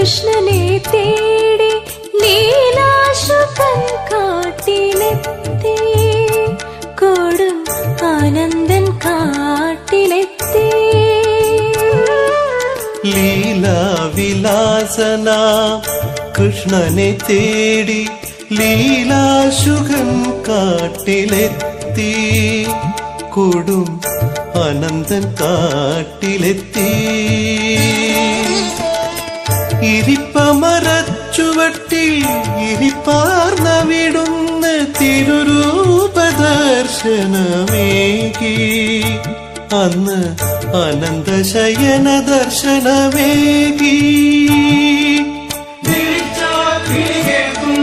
കൃഷ്ണനെ തേടി നീലാശുക്കൻ കാട്ടിലെത്തി. കൊടും ആനന്ദൻ കാട്ടിലെത്തി. ലീലാവിലാസന കൃഷ്ണനെ തേടി ലീലാശുഖൻ കാട്ടിലെത്തി. കൊടും അനന്തൻ കാട്ടിലെത്തി. ഇരിപ്പമരച്ചുവട്ടിൽ ഇരിപ്പാർന്ന വിടുന്ന തിരുരൂപദർശനമേകി. അന്ന് അനന്തശയന ദർശനമേകി തിരിച്ചാക്കിയേക്കും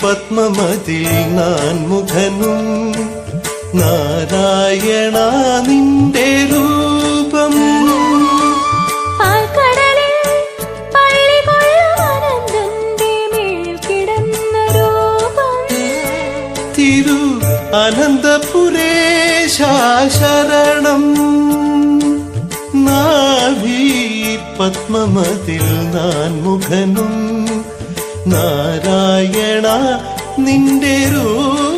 പത്മമതിൽ നാൻ മുഖനും നാരായണ നിന്റെ രൂപം തിരു അനന്തപുരേശ ശരണം നാഭി പത്മമതിൽ നാൻ മുഖനും നാരായണ നിന്റെ രൂപം